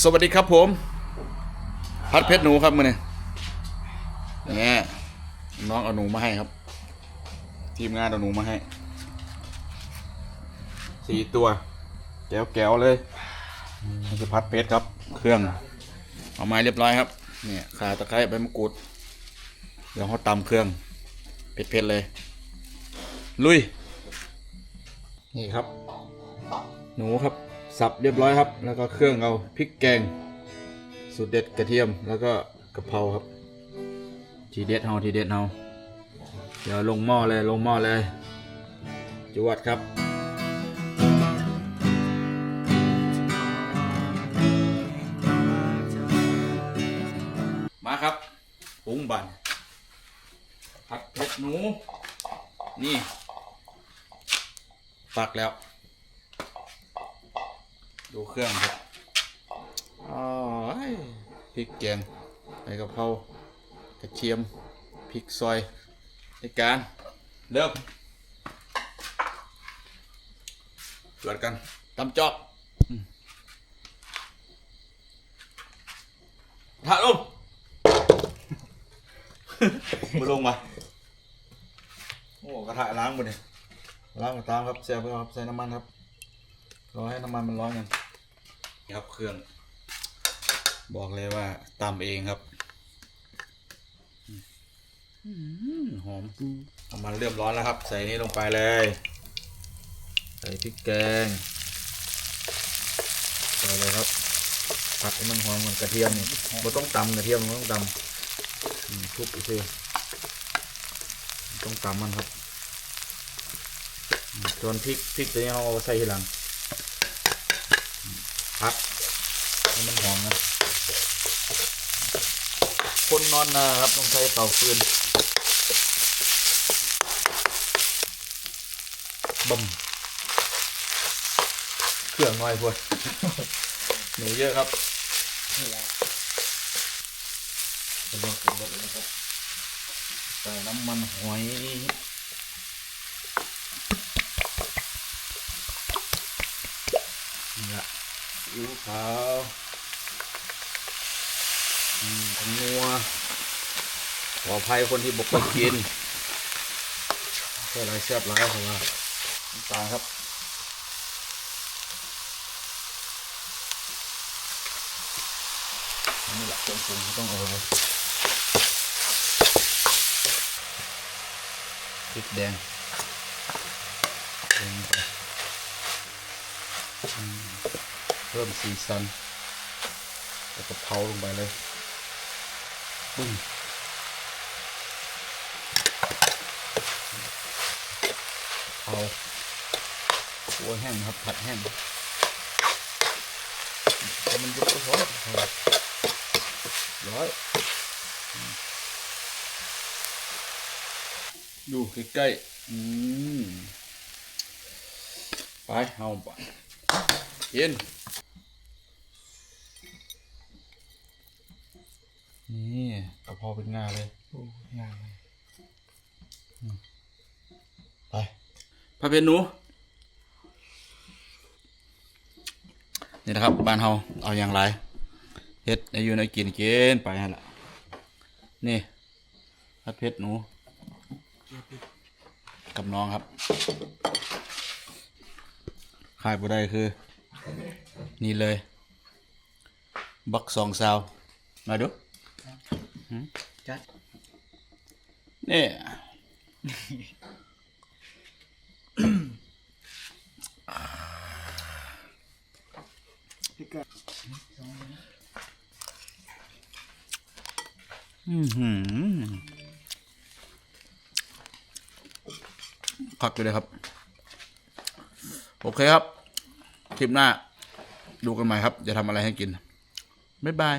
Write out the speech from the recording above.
สวัสดีครับผม พัดเพชรหนูครับมือนี่เนี่ยน้องเอาหนูมาให้ครับ ทีมงานเอาหนูมาให้สี่ตัวแก้วแก้วๆเลยนี่คือพัดเพชรครับ เครื่อง เอามาเรียบร้อยครับเนี่ยขาตะไคร้ใบมะกรูดเดี๋ยวเขาตำเครื่องเผ็ดๆเลย ลุย นี่ครับ หนูครับ สับเรียบร้อยครับ แล้วก็เครื่องเอาพริกแกง สูตรเด็ดกระเทียมแล้วก็กะเพราครับ ทีเด็ดเฮาทีเด็ดเฮาเดี๋ยวลงหม้อเลยลงหม้อเลยจวดครับมาครับปรุงบันผัดเผ็ดหนู นี่ ปักแล้ว ดูเครื่องครับอ๋อพริกแกงใบกะเพรากระเทียมพริกซอยในการเริ่มตรวจกันตำจอกอืมถ่าลงมาลงมาโอ้กระทะล้างหมดเลยล้างมาตามครับแซ่บครับใส่น้ำมันครับรอให้น้ำมันมันร้อนกัน ครับเครื่อง บอกเลยว่าตำเองครับอืมหอมน้ำมันเริ่มร้อนแล้วครับ ใส่นี่ลงไปเลย ใส่พริกแกงใส่เลยครับผัดให้มันหอมเหมือนกระเทียมนี่เราต้องตำกระเทียมมันต้องตำทุบอีกทีต้องตำมันครับส่วนพริกพริกตัวนี้เราเอาใส่ทีหลัง พักให้มันหอมนะคนนอนนะครับต้องใช้เตาฟืนบ่มเครื่องน้อยพวดหนูเยอะครับนี่แหละใส่น้ำมันหอยนี่ละ อิ้วขาวขงัวขออภัยคนที่บกไปกินแค่ไรแซ่บร้ายเพราะว่าน้ำตาลครับนี่แหละเครื่องปรุงต้องเอาไว้พริกแดงลงไปอืม เพิ่มสีสัน แล้วก็เผาลงไปเลยบึ้งเผาหัวแห้งครับผัดแห้งมันยุบก็พอครับร้อยดูใกล้ๆอืมไปเอาไปกิน นี่กระเพราเป็นงาเลยโอ้งามเลยไปพระเป็นหนูนี่นะครับ บ้านเฮาเอาอย่างไรเฮ็ดในอยู่ในกินกินไปฮะล่ะนี่พระเพชรหนู กับน้องครับขายบ่ได้คือ นี่เลย บักสองซาว มาดู จัดนี่พี่กะอือหือพักไปเลยครับ โอเคครับ คลิปหน้า ดูกันใหม่ครับ จะทำอะไรให้กิน บ๊ายบาย